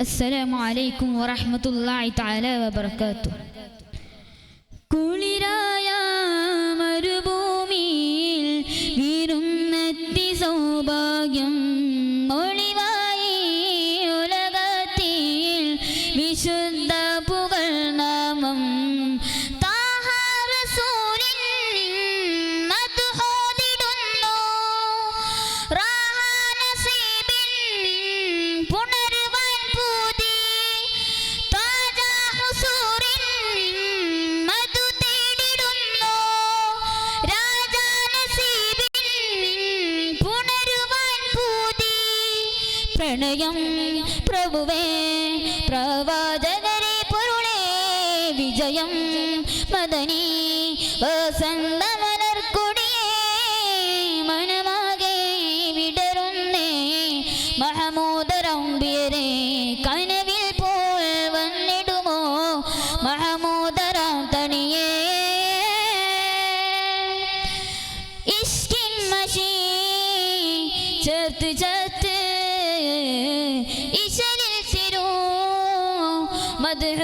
അസ്സലാമു അലൈക്കും വറഹ്മത്തുള്ളാഹി തആല വബറകാത്തു കുളിരായ മരുഭൂമിയിൽ വീരുന്നെത്തി സൗഭാഗ്യം ഒളിവായി ഉലകത്തിൽ വിശുദ്ധ പുകൾനാമം പ്രണയം പ്രഭുവേ പ്രവാചകരെ പൊരുളേ വിജയം മദനി വസന്ത ചേർത്ത് ചേർത്ത് इश्क सिरो मदह